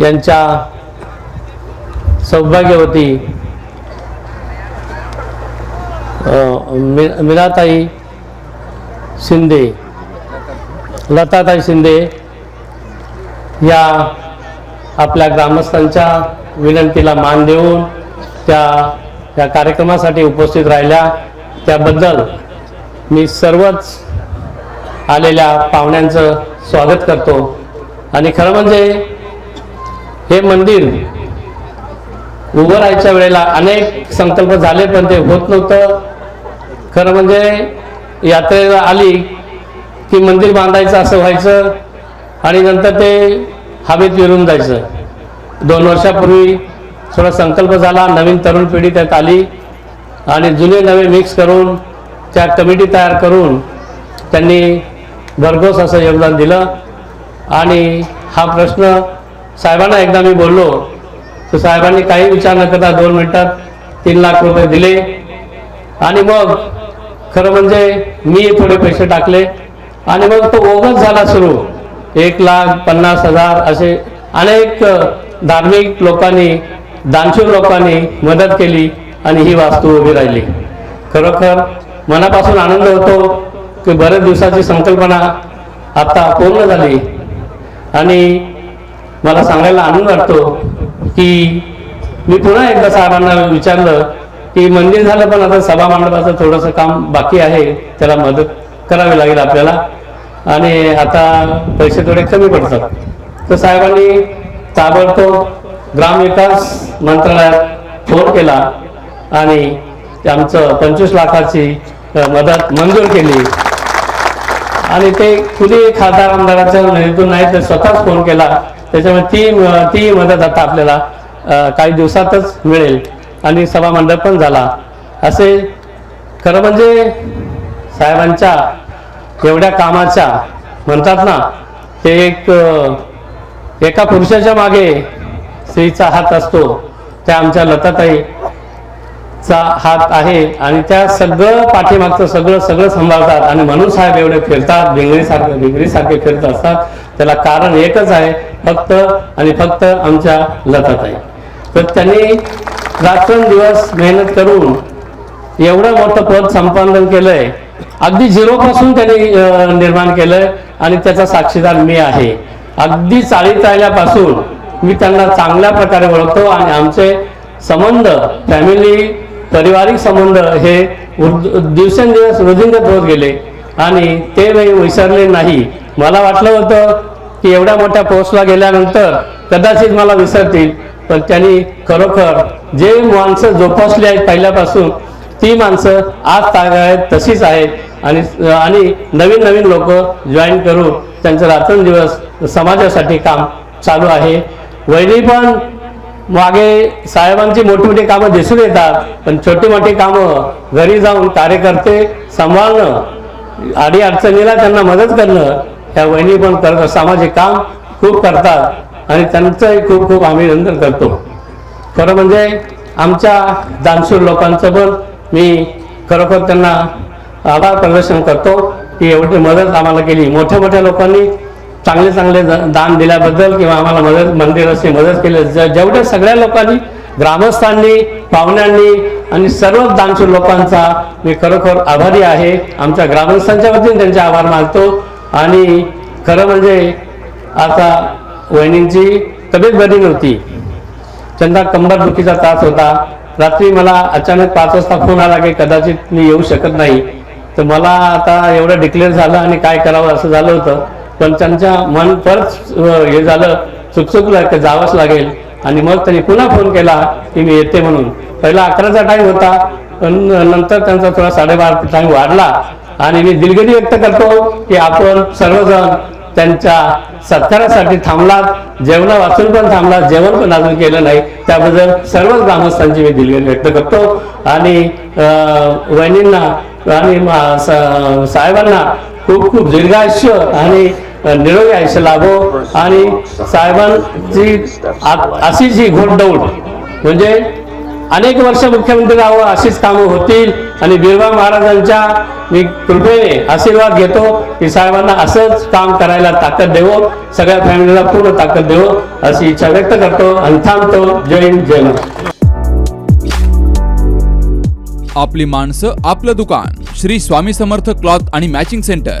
यांच्या सौभाग्यवती अ, शिंदे लताताई शिंदे या आपल्या ग्रामस्थांच्या विनंतीला मान देऊन त्या या कार्यक्रमासाठी उपस्थित राहिल्या. त्याबद्दल मी सर्वच आलेल्या पाहुण्यांचं स्वागत करतो. आणि खरं म्हणजे हे मंदिर उभं राहायच्या वेळेला अनेक संकल्प झाले पण ते होत नव्हतं. खरं म्हणजे यात्रेला आली की मंदिर बांधायचं असं व्हायचं आणि नंतर ते हवेत विरून जायचं. दोन वर्षापूर्वी थोडा संकल्प झाला नवीन तरुण पिढी त्यात आली आणि जुने नवे मिक्स करून त्या कमिटी तयार करून त्यांनी भरघोस असं योगदान दिलं. आणि हा प्रश्न साहेबांना एकदा मी बोललो तर साहेबांनी काही विचार न करता दोन मिनिटात तीन लाख रुपये दिले. आणि मग खरं म्हणजे मी थोडे पैसे टाकले. आणि मग तो ओघच झाला सुरू. एक लाख पन्नास हजार असे अनेक धार्मिक लोकांनी दानशूर लोकांनी मदत केली आणि ही वास्तू उभी राहिली. खरोखर मनापासून आनंद होतो की बरेच दिवसाची संकल्पना आता पूर्ण झाली. आणि मला सांगायला आनंद वाटतो की मी पुन्हा एकदा साहेबांना विचारलं की मंदिर झालं पण आता सभा मंडपाचं थोडंसं काम बाकी आहे त्याला मदत करावी लागेल आपल्याला. आणि आता पैसे थोडे कमी पडतात. तर साहेबांनी ताबडतोब ग्रामविकास मंत्रालयात फोन केला आणि आमचं पंचवीस लाखाची मदत मंजूर केली. आणि ते कुणी खासदार आमदाराच्या निधीतून नाही तर स्वतःच फोन केला. त्याच्यामुळे ती ती मदत आता आपल्याला काही दिवसातच मिळेल आणि सभामंडप पण झाला. असे खरं म्हणजे साहेबांच्या एवढ्या कामाच्या म्हणतात ना ते एक एका पुरुषाच्या मागे स्त्रीचा हात असतो त्या आमच्या लताताई चा हात आहे आणि त्या सगळं पाठीमागचं सगळं सगळं सांभाळतात. आणि म्हणून साहेब एवढे फिरतात भिंगरीसारखे भिंगरीसारखे फिरत असतात. त्याला कारण एकच आहे फक्त आणि फक्त आमच्या लतात आहे तर त्यांनी रात्रंदिवस मेहनत करून एवढं मोठं पद संपादन केलंय. अगदी झिरो पासून त्यांनी निर्माण केलंय आणि त्याचा साक्षीदार मी आहे. अगदी चाळीत राहिल्यापासून मी त्यांना चांगल्या प्रकारे ओळखतो आणि आमचे संबंध फॅमिली पारिवारिक संबंध हे उद- दिवसेंदिवस वृद्धिंगत होत गेले आणि ते मी विसरले नाही. मला वाटलं होतं की एवढ्या मोठ्या पोस्टला गेल्यानंतर कदाचित मला विसरतील पण त्यांनी खरोखर जे माणसं जोपासली आहेत पहिल्यापासून ती माणसं आज ताग आहेत तशीच आहेत आणि आणि नवीन नवीन लोक जॉईन करून त्यांचं रात्रंदिवस समाजासाठी काम चालू आहे. वहिनी पण मागे साहेबांची मोठी मोठी कामं दिसून येतात पण छोटी मोठी कामं घरी जाऊन कार्यकर्ते सांभाळणं अडी अडचणीला त्यांना मदत करणं ह्या वहिनी पण करतात सामाजिक काम खूप करतात आणि त्यांचंही खूप खूप आम्ही नंतर करतो. खरं म्हणजे आमच्या दानशूर लोकांचं पण मी खरोखर त्यांना आभार प्रदर्शन करतो की एवढी मदत आम्हाला केली. मोठ्या मोठ्या लोकांनी चांगले चांगले दान दिल्याबद्दल किंवा आम्हाला मदत मंदिराची मदत केली. जेवढ्या सगळ्या लोकांनी ग्रामस्थांनी पाहुण्यांनी आणि सर्व दानशूर लोकांचा मी खरोखर आभारी आहे. आमच्या ग्रामस्थांच्या वतीने त्यांचे आभार मानतो. आणि खरं म्हणजे आता वहिनींची तब्येत बरी नव्हती. त्यांना कंबरदुखीचा त्रास होता. रात्री मला अचानक पाच वाजता फोन आला की कदाचित मी येऊ शकत नाही. तर मला आता एवढं डिक्लेअर झालं आणि काय करावं असं झालं होतं. पण त्यांच्या मन परत हे झालं चुकचुकलं की जावंच लागेल. आणि मग त्यांनी पुन्हा फोन केला की मी येते म्हणून. पहिला अकराचा टाईम होता पण नंतर त्यांचा थोडा साडेबारा टाईम वाढला. आणि मी दिलगिरी व्यक्त करतो की आपण सर्वजण त्यांच्या सत्कारासाठी थांबलात जेवणा वाचून पण थांबलात जेवण पण अजून केलं नाही. त्याबद्दल सर्वच ग्रामस्थांची मी दिलगिरी व्यक्त करतो. आणि वहिनींना आणि साहेबांना खूप खूप दीर्घायुष्य आणि निरोगी आयुष्य लाभो आणि साहेबांची अशी जी घोडदौड म्हणजे अनेक वर्ष मुख्यमंत्री राहावं अशीच कामं होतील आणि बिरबा महाराजांच्या मी कृपेने आशीर्वाद घेतो की साहेबांना असंच काम करायला ताकद देवो सगळ्या फॅमिलीला पूर्ण ताकद देवो अशी इच्छा व्यक्त करतो आणि थांबतो. जय हिंद जय महाराज आपली माणसं आपलं दुकान. श्री स्वामी समर्थ क्लॉथ आणि मॅचिंग सेंटर.